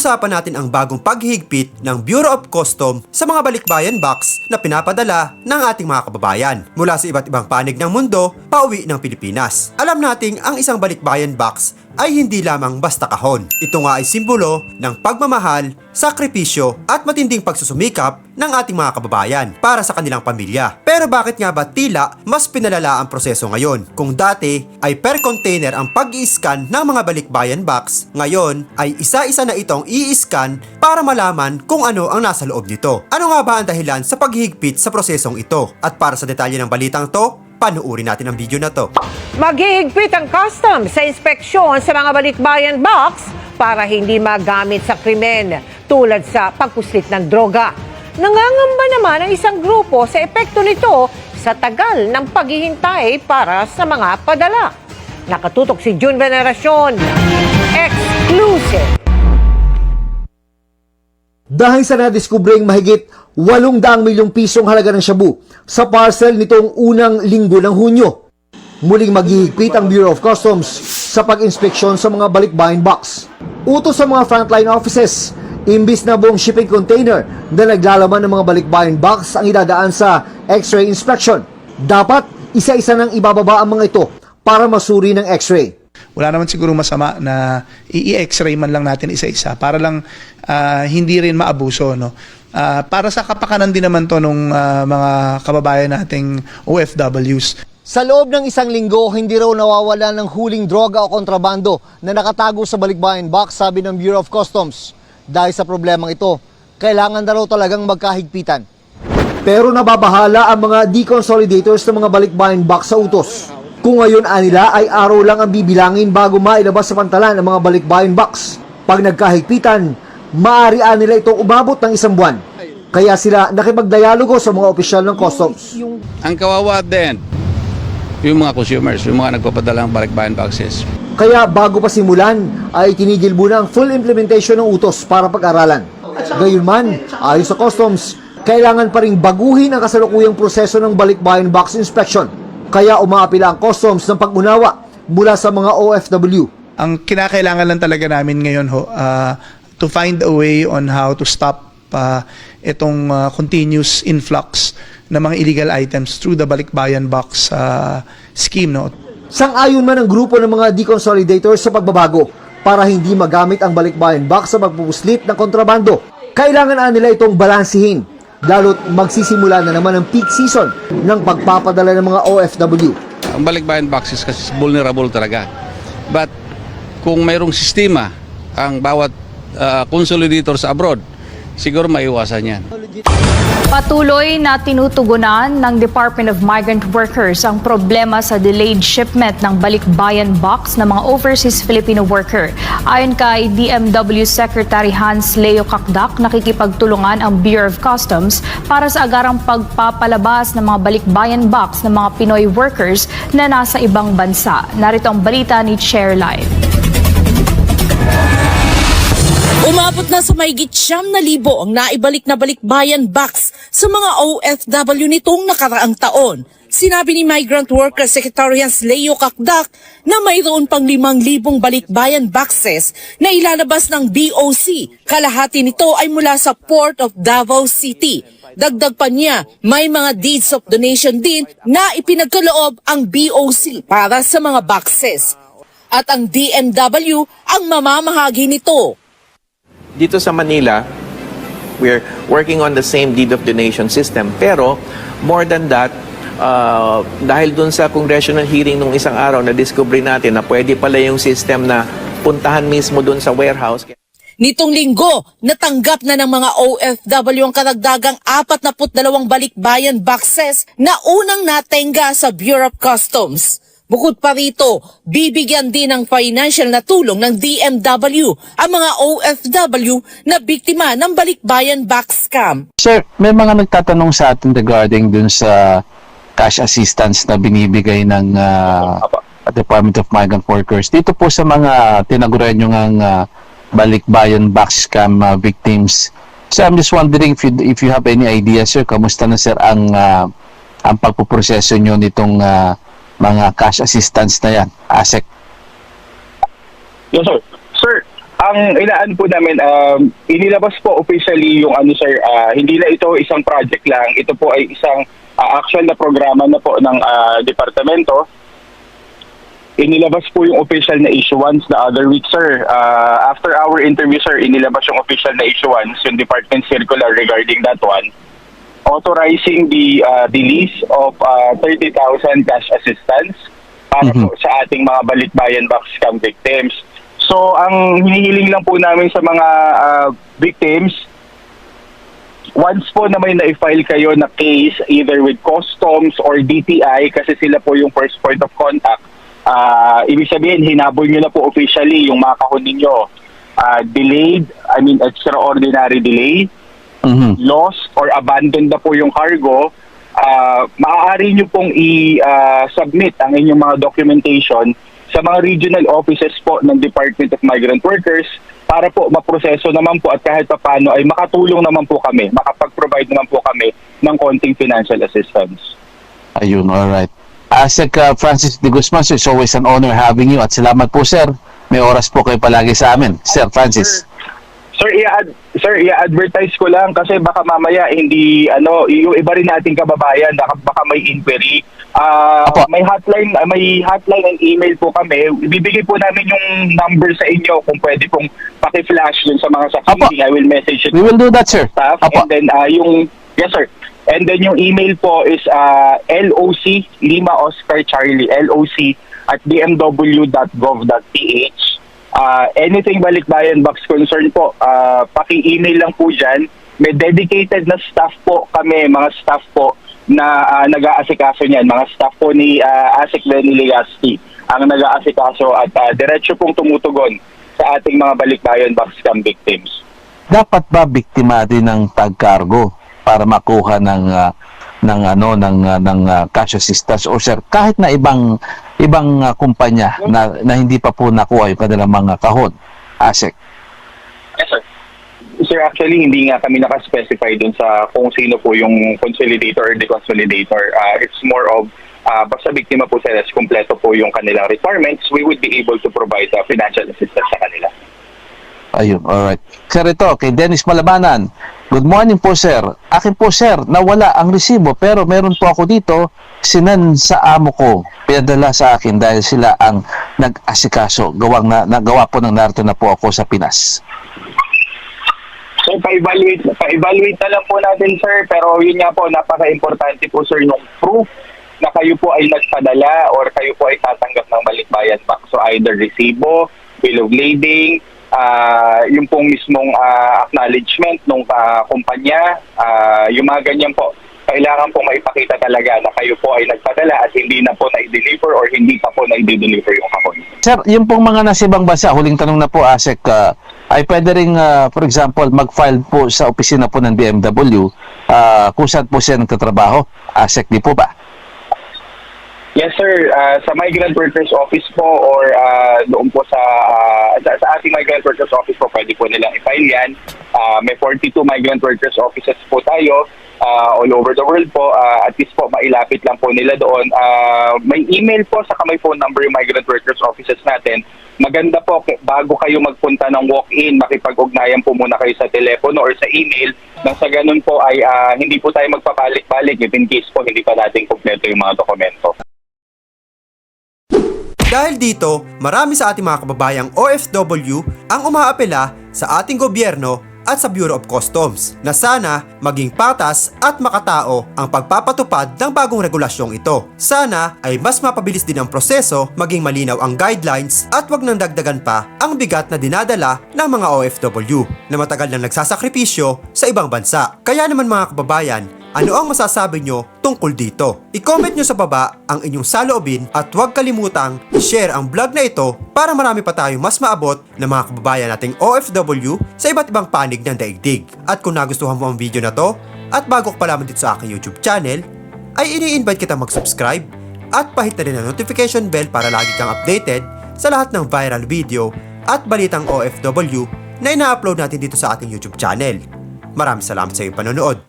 pag-uusapan natin ang bagong paghigpit ng Bureau of Custom sa mga balikbayan box na pinapadala ng ating mga kababayan mula sa iba't ibang panig ng mundo pauwi ng Pilipinas. Alam nating ang isang balikbayan box ay hindi lamang basta kahon. Ito nga ay simbolo ng pagmamahal, sakripisyo at matinding pagsusumikap ng ating mga kababayan para sa kanilang pamilya. Pero bakit nga ba tila mas pinalala ang proseso ngayon? Kung dati ay per container ang pag scan ng mga balikbayan box, ngayon ay isa-isa na itong i-scan para malaman kung ano ang nasa loob nito. Ano nga ba ang dahilan sa paghihigpit sa prosesong ito? At para sa detalye ng balitang to, panuuri natin ang video na to. Maghihigpit ang customs sa inspeksyon sa mga balikbayan box para hindi magamit sa krimen tulad sa pagpuslit ng droga. Nangangamba naman ang isang grupo sa epekto nito sa tagal ng paghihintay para sa mga padala. Nakatutok si June Veneracion. Exclusive. dahil sa nadiskubring mahigit 800 milyong pisong halaga ng shabu sa parcel nitong unang linggo ng Hunyo. Muling maghihigpit ang Bureau of Customs sa pag-inspeksyon sa mga balikbayan box. Utos sa mga frontline offices, imbis na buong shipping container na naglalaman ng mga balikbayan box ang idadaan sa x-ray inspection. Dapat isa-isa nang ibababa ang mga ito para masuri ng x-ray. Wala naman siguro masama na i-x-ray man lang natin isa-isa para lang ah, hindi rin maabuso no. Ah, para sa kapakanan din naman to nung ah, mga kababayan nating OFWs. Sa loob ng isang linggo, hindi raw nawawala ng huling droga o kontrabando na nakatago sa balikbayan box, sabi ng Bureau of Customs. Dahil sa problemang ito, kailangan na raw talagang magkahigpitan. Pero nababahala ang mga deconsolidators ng mga balikbayan box sa utos. Kung ngayon anila ay araw lang ang bibilangin bago mailabas sa pantalan ang mga balikbayan box. Pag nagkahigpitan, maaari nila itong umabot ng isang buwan. Kaya sila nakipagdialogo sa mga opisyal ng customs. Ang kawawa din, yung mga consumers, yung mga nagpapadala ng balikbayan boxes. Kaya bago pa simulan ay tinigil muna ang full implementation ng utos para pag-aralan. Gayunman, ayon sa customs, kailangan pa rin baguhin ang kasalukuyang proseso ng balikbayan box inspection. Kaya umaapila ang customs ng pag-unawa mula sa mga OFW. Ang kinakailangan lang talaga namin ngayon ho ah, to find a way on how to stop ah, itong ah, continuous influx ng mga illegal items through the balikbayan box ah, scheme no. Sang-ayon man ang grupo ng mga deconsolidators sa pagbabago para hindi magamit ang balikbayan box sa pagpupuslit ng kontrabando. Kailangan nila itong balansihin lalo't magsisimula na naman ang peak season ng pagpapadala ng mga OFW. Ang balikbayan boxes kasi vulnerable talaga. But kung mayroong sistema ang bawat ah, consolidator sa abroad, siguro maiwasan yan. Patuloy na tinutugunan ng Department of Migrant Workers ang problema sa delayed shipment ng balikbayan box ng mga overseas Filipino worker. Ayon kay DMW Secretary Hans Leo Kakdak, nakikipagtulungan ang Bureau of Customs para sa agarang pagpapalabas ng mga balikbayan box ng mga Pinoy workers na nasa ibang bansa. Narito ang balita ni Chair Live. Umabot na sa mahigit siyam na libo ang naibalik na balikbayan box sa mga OFW nitong nakaraang taon. Sinabi ni Migrant Worker Secretary Leo Kakdak na mayroon pang limang libong balikbayan boxes na ilalabas ng BOC. Kalahati nito ay mula sa Port of Davao City. Dagdag pa niya, may mga deeds of donation din na ipinagkaloob ang BOC para sa mga boxes. At ang DMW ang mamamahagi nito. Dito sa Manila, we're working on the same deed of donation system. Pero, more than that, uh, dahil dun sa congressional hearing nung isang araw, na-discover natin na pwede pala yung system na puntahan mismo dun sa warehouse. Nitong linggo, natanggap na ng mga OFW ang karagdagang 42 balikbayan boxes na unang natenga sa Bureau of Customs. Bukod pa rito, bibigyan din ng financial na tulong ng DMW ang mga OFW na biktima ng balikbayan box scam. Sir, may mga nagtatanong sa atin regarding dun sa cash assistance na binibigay ng ah, Department of Migrant Workers. Dito po sa mga tinaguran nyo ng ah, balikbayan box scam ah, victims. So I'm just wondering if you, if you have any idea, sir, kamusta na sir ang ah, ang pagpuproseso nyo nitong ah, mga cash assistance na yan, ASEC? Yes, sir. Sir, ang inaan po namin, um, inilabas po officially yung ano sir, ah, hindi na ito isang project lang, ito po ay isang ah, actual na programa na po ng ah, departamento. Inilabas po yung official na issuance the other week sir. Ah, after our interview sir, inilabas yung official na issuance, yung department circular regarding that one authorizing the uh, release of uh, 30,000 cash assistance para po sa ating mga balikbayan box scam victims. So ang hinihiling lang po namin sa mga uh, victims once po na may na-file kayo na case either with customs or DTI kasi sila po yung first point of contact ah ibig sabihin hinabol nyo na po officially yung mga kahon ninyo. Ah, delayed I mean extraordinary delay Mhm. lost or abandoned na po yung cargo, ah maaari nyo pong i-submit ang inyong mga documentation sa mga regional offices po ng Department of Migrant Workers para po maproseso naman po at kahit paano ay makatulong naman po kami, makapag-provide naman po kami ng konting financial assistance. Ayun, alright. Asek uh, Francis de Guzman, sir, it's always an honor having you at salamat po sir. May oras po kayo palagi sa amin. Sir Francis. Sir, i-ad- sir, i-advertise ko lang kasi baka mamaya hindi ano, yung iba rin nating kababayan baka, baka may inquiry. Ah, Apo. may hotline, ah, may hotline and email po kami. Ibibigay po namin yung number sa inyo kung pwede pong paki-flash dun sa mga succeeding. I will message it We will do that, sir. staff Apo. and then ah, yung yes sir. And then yung email po is uh, LOC Lima Oscar Charlie LOC at bmw.gov.ph. Uh, anything balikbayan box concern po, uh, paki-email lang po dyan. May dedicated na staff po kami, mga staff po na uh, nag-aasikaso niyan, mga staff po ni uh, Asik Legasti ang nag-aasikaso at uh, diretso pong tumutugon sa ating mga balikbayan box scam victims. Dapat ba biktima din ng tag-cargo para makuha ng ah, ng ano ng ah, ng ah, cash assistance o sir kahit na ibang ibang ah, kumpanya na, na hindi pa po nakuha yung kanilang mga kahon. Asek. Yes, sir. Sir, actually, hindi nga kami nakaspecify dun sa kung sino po yung consolidator or deconsolidator. Uh, it's more of, uh, basta biktima po sila, kumpleto po yung kanilang requirements, we would be able to provide uh, financial assistance sa kanila. Ayun, alright. Sir, ito, kay Dennis Malabanan. Good morning po, sir. Akin po, sir, nawala ang resibo pero meron po ako dito, sinan sa amo ko. Pinadala sa akin dahil sila ang nag-asikaso. Gawang na, nagawa po ng narito na po ako sa Pinas. So, pa-evaluate, pa-evaluate na lang po natin, sir. Pero yun nga po, napaka-importante po, sir, yung proof na kayo po ay nagpadala or kayo po ay tatanggap ng balikbayan back. So, either resibo, bill of lading, ah yung pong mismong ah, acknowledgement ng kumpanya, ah, yung mga ganyan po. Kailangan po maipakita talaga na kayo po ay nagpadala at hindi na po na-deliver or hindi pa po na-deliver yung kahon. Sir, yung pong mga nasa ibang bansa, huling tanong na po, Asek, ah, ay pwede rin, ah, for example, mag-file po sa opisina po ng BMW ah, kung saan po siya nagtatrabaho. Asek, di po ba? Yes sir, Ah, sa Migrant Workers Office po or ah, doon po sa, ah, sa sa ating Migrant Workers Office po pwede po nilang i-file yan. Ah, may 42 Migrant Workers Offices po tayo ah, all over the world po. Ah, at least po mailapit lang po nila doon. Ah, may email po sa may phone number yung Migrant Workers Offices natin. Maganda po bago kayo magpunta ng walk-in, makipag-ugnayan po muna kayo sa telepono or sa email nang sa ganun po ay ah, hindi po tayo magpabalik-balik if in case po hindi pa natin kumpleto yung mga dokumento. Dahil dito, marami sa ating mga kababayang OFW ang umaapela sa ating gobyerno at sa Bureau of Customs na sana maging patas at makatao ang pagpapatupad ng bagong regulasyong ito. Sana ay mas mapabilis din ang proseso, maging malinaw ang guidelines at wag nang dagdagan pa ang bigat na dinadala ng mga OFW na matagal nang nagsasakripisyo sa ibang bansa. Kaya naman mga kababayan, ano ang masasabi nyo tungkol dito? I-comment nyo sa baba ang inyong saloobin at huwag kalimutang i-share ang vlog na ito para marami pa tayong mas maabot ng mga kababayan nating OFW sa iba't ibang panig ng daigdig. At kung nagustuhan mo ang video na to at bago ka pa lamang dito sa aking YouTube channel, ay ini-invite kita mag-subscribe at pahit na rin ang notification bell para lagi kang updated sa lahat ng viral video at balitang OFW na ina-upload natin dito sa ating YouTube channel. Maraming salamat sa iyong panonood.